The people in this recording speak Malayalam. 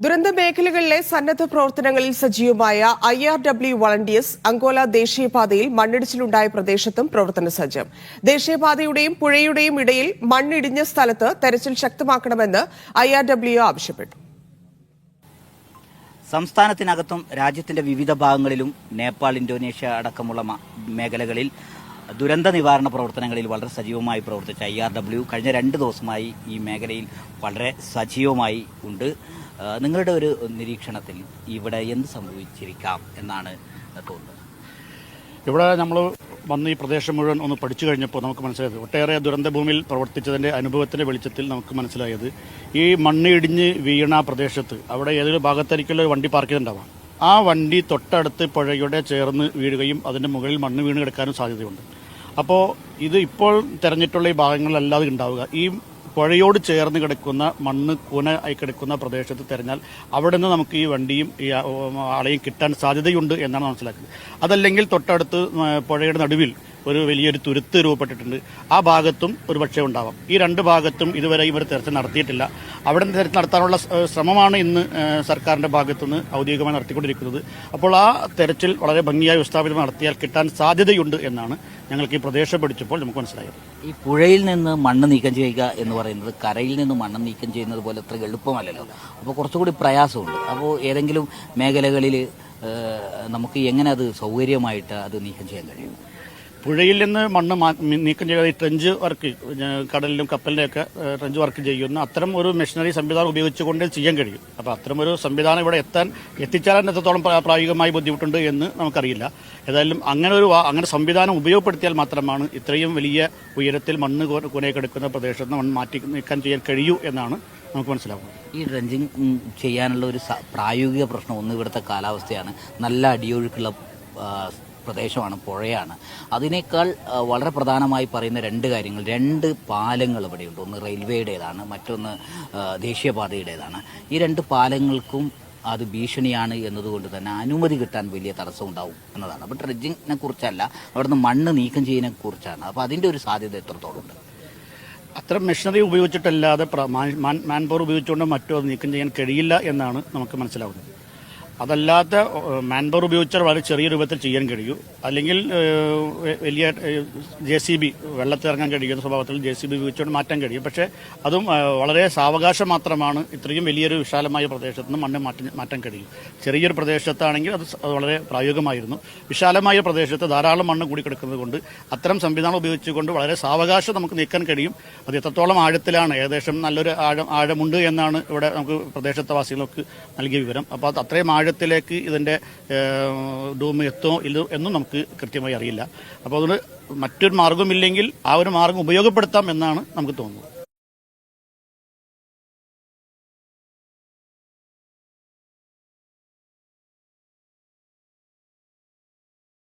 ദുരന്ത മേഖലകളിലെ സന്നദ്ധ പ്രവർത്തനങ്ങളിൽ സജീവമായ I R W volunteers Ankola ദേശീയപാതയിൽ മണ്ണിടിച്ചിലുണ്ടായ പ്രദേശത്തും പ്രവർത്തന സജ്ജം. ദേശീയപാതയുടെയും പുഴയുടെയും ഇടയിൽ മണ്ണിടിഞ്ഞ സ്ഥലത്ത് തെരച്ചിൽ ശക്തമാക്കണമെന്ന് ഐ ആർ ഡബ്ല്യു ആവശ്യപ്പെട്ടു. സംസ്ഥാനത്തിനകത്തും രാജ്യത്തിന്റെ വിവിധ ഭാഗങ്ങളിലും നേപ്പാൾ ഇന്തോനേഷ്യ അടക്കമുള്ള മേഖലകളിൽ ദുരന്ത നിവാരണ പ്രവർത്തനങ്ങളിൽ വളരെ സജീവമായി പ്രവർത്തിച്ച ഐ ആർ ഡബ്ല്യു കഴിഞ്ഞ രണ്ട് ദിവസമായി ഈ മേഖലയിൽ വളരെ സജീവമായി ഉണ്ട്. നിങ്ങളുടെ ഒരു നിരീക്ഷണത്തിൽ ഇവിടെ എന്ത് സംഭവിച്ചിരിക്കാം എന്നാണ് തോന്നുന്നത്? ഇവിടെ നമ്മൾ വന്ന് ഈ പ്രദേശം മുഴുവൻ ഒന്ന് പഠിച്ചു കഴിഞ്ഞപ്പോൾ നമുക്ക് മനസ്സിലായത് ഒട്ടേറെ ദുരന്തഭൂമിയിൽ പ്രവർത്തിച്ചതിന്റെ അനുഭവത്തിന്റെ വെളിച്ചത്തിൽ നമുക്ക് മനസ്സിലായത് ഈ മണ്ണിടിഞ്ഞ് വീണ പ്രദേശത്ത് അവിടെ ഏതൊരു ഭാഗത്തായിരിക്കുള്ള ഒരു വണ്ടി പാർക്ക് ചെയ്തിട്ടുണ്ടാവാം. ആ വണ്ടി തൊട്ടടുത്ത് പുഴയുടെ ചേർന്ന് വീഴുകയും അതിന്റെ മുകളിൽ മണ്ണ് വീണ് കിടക്കാനും സാധ്യതയുണ്ട്. അപ്പോൾ ഇത് ഇപ്പോൾ തെരഞ്ഞിട്ടുള്ള ഈ ഭാഗങ്ങളിലല്ലാതെ ഉണ്ടാവുക. ഈ പുഴയോട് ചേർന്ന് കിടക്കുന്ന മണ്ണ് കൂന ആയി കിടക്കുന്ന പ്രദേശത്ത് തെരഞ്ഞാൽ അവിടെ നിന്ന് നമുക്ക് ഈ വണ്ടിയും ഈ അളയും കിട്ടാൻ സാധ്യതയുണ്ട് എന്നാണ് മനസ്സിലാക്കുന്നത്. അതല്ലെങ്കിൽ തൊട്ടടുത്ത് പുഴയുടെ നടുവിൽ ഒരു വലിയൊരു തുരുത്ത് രൂപപ്പെട്ടിട്ടുണ്ട്. ആ ഭാഗത്തും ഒരു പക്ഷേ ഉണ്ടാവാം. ഈ രണ്ട് ഭാഗത്തും ഇതുവരെ ഇവർ തെരച്ചിൽ നടത്തിയിട്ടില്ല. അവിടെ നിന്ന് തെരച്ചിൽ നടത്താനുള്ള ശ്രമമാണ് ഇന്ന് സർക്കാരിന്റെ ഭാഗത്തുനിന്ന് ഔദ്യോഗികമായി നടത്തിക്കൊണ്ടിരിക്കുന്നത്. അപ്പോൾ ആ തെരച്ചിൽ വളരെ ഭംഗിയായി വ്യവസ്ഥാപിതം നടത്തിയാൽ കിട്ടാൻ സാധ്യതയുണ്ട് എന്നാണ് ഞങ്ങൾക്ക് ഈ പ്രദേശം പഠിച്ചപ്പോൾ നമുക്ക് മനസ്സിലായത്. ഈ പുഴയിൽ നിന്ന് മണ്ണ് നീക്കം ചെയ്യുക എന്ന് പറയുന്നത് കരയിൽ നിന്ന് മണ്ണ് നീക്കം ചെയ്യുന്നത് പോലെ അത്ര എളുപ്പമല്ലല്ലോ. അപ്പോൾ കുറച്ചുകൂടി പ്രയാസമുണ്ട്. അപ്പോൾ ഏതെങ്കിലും മേഖലകളിൽ നമുക്ക് എങ്ങനെ അത് സൗകര്യമായിട്ട് അത് നീക്കം ചെയ്യാൻ കഴിയും? പുഴയിൽ നിന്ന് മണ്ണ് നീക്കം ചെയ്യാതെ ട്രഞ്ച് വർക്ക് കടലിലും കപ്പലിലൊക്കെ ട്രഞ്ച് വർക്ക് ചെയ്യുന്ന അത്തരം ഒരു മെഷീനറി സംവിധാനം ഉപയോഗിച്ചുകൊണ്ട് ചെയ്യാൻ കഴിയും. അപ്പോൾ അത്തരം ഒരു സംവിധാനം ഇവിടെ എത്താൻ എത്തിച്ചാൽ എത്രത്തോളം പ്രായോഗികമായി ബുദ്ധിമുട്ടുണ്ട് എന്ന് നമുക്കറിയില്ല. ഏതായാലും അങ്ങനെ ഒരു അങ്ങനെ സംവിധാനം ഉപയോഗപ്പെടുത്തിയാൽ മാത്രമാണ് ഇത്രയും വലിയ ഉയരത്തിൽ മണ്ണ് കുനയെ കിടക്കുന്ന പ്രദേശത്ത് മണ്ണ് മാറ്റി നീക്കാൻ ചെയ്യാൻ കഴിയൂ എന്നാണ് നമുക്ക് മനസ്സിലാവുന്നത്. ഈ ഡ്രഞ്ചിങ് ചെയ്യാനുള്ള ഒരു പ്രായോഗിക പ്രശ്നം ഒന്ന് ഇവിടുത്തെ കാലാവസ്ഥയാണ്. നല്ല അടിയൊഴുക്കുള്ള പ്രദേശമാണ് പുഴയാണ്. അതിനേക്കാൾ വളരെ പ്രധാനമായി പറയുന്ന രണ്ട് കാര്യങ്ങൾ രണ്ട് പാലങ്ങൾ ഇവിടെയുണ്ട്. ഒന്ന് റെയിൽവേയുടേതാണ് മറ്റൊന്ന് ദേശീയപാതയുടേതാണ്. ഈ രണ്ട് പാലങ്ങൾക്കും അത് ഭീഷണിയാണ് എന്നതുകൊണ്ട് തന്നെ അനുമതി കിട്ടാൻ വലിയ തടസ്സം ഉണ്ടാവും എന്നതാണ്. അപ്പോൾ ഡ്രഡ്ജിങ്ങിനെ കുറിച്ചല്ല അവിടുന്ന് മണ്ണ് നീക്കം ചെയ്യുന്നതിനെ കുറിച്ചാണ്. അപ്പോൾ അതിന്റെ ഒരു സാധ്യത എത്രത്തോളം ഉണ്ട്? അത്തരം മെഷീനറി ഉപയോഗിച്ചിട്ടല്ലാതെ മാൻ- പവർ ഉപയോഗിച്ചുകൊണ്ട് മറ്റോ നീക്കം ചെയ്യാൻ കഴിയില്ല എന്നാണ് നമുക്ക് മനസ്സിലാവുന്നത്. അതല്ലാത്ത മാൻ പവർ ഉപയോഗിച്ചാൽ വളരെ ചെറിയ രൂപത്തിൽ ചെയ്യാൻ കഴിയൂ. അല്ലെങ്കിൽ വലിയ ജെ സി ബി വെള്ളത്തിറങ്ങാൻ കഴിയുന്ന സ്വഭാവത്തിൽ ജെ സി ബി ഉപയോഗിച്ചുകൊണ്ട് മാറ്റാൻ കഴിയും. പക്ഷേ അതും വളരെ സാവകാശം മാത്രമാണ് ഇത്രയും വലിയൊരു വിശാലമായ പ്രദേശത്ത് നിന്ന് മണ്ണ് മാറ്റി മാറ്റാൻ കഴിയും. ചെറിയൊരു പ്രദേശത്താണെങ്കിൽ അത് വളരെ പ്രായോഗികമായിരുന്നു. വിശാലമായ പ്രദേശത്ത് ധാരാളം മണ്ണ് കൂടി കിടക്കുന്നത് കൊണ്ട് അത്തരം സംവിധാനം ഉപയോഗിച്ചുകൊണ്ട് വളരെ സാവകാശം നമുക്ക് നീക്കാൻ കഴിയും. അത് എത്രത്തോളം ആഴത്തിലാണ് ഏകദേശം നല്ലൊരു ആഴം ആഴമുണ്ട് എന്നാണ് ഇവിടെ നമുക്ക് പ്രദേശത്തെ വാസികൾക്ക് നൽകിയ വിവരം. അപ്പോൾ അത് അത്രയും ആഴത്തിലേക്ക് ഇതിന്റെ ഡൂമ് എത്തുമോ ഇല്ലോ എന്നും നമുക്ക് കൃത്യമായി അറിയില്ല. അപ്പോൾ അതുകൊണ്ട് മറ്റൊരു മാർഗമില്ലെങ്കിൽ ആ ഒരു മാർഗം ഉപയോഗപ്പെടുത്താം എന്നാണ് നമുക്ക് തോന്നുന്നത്.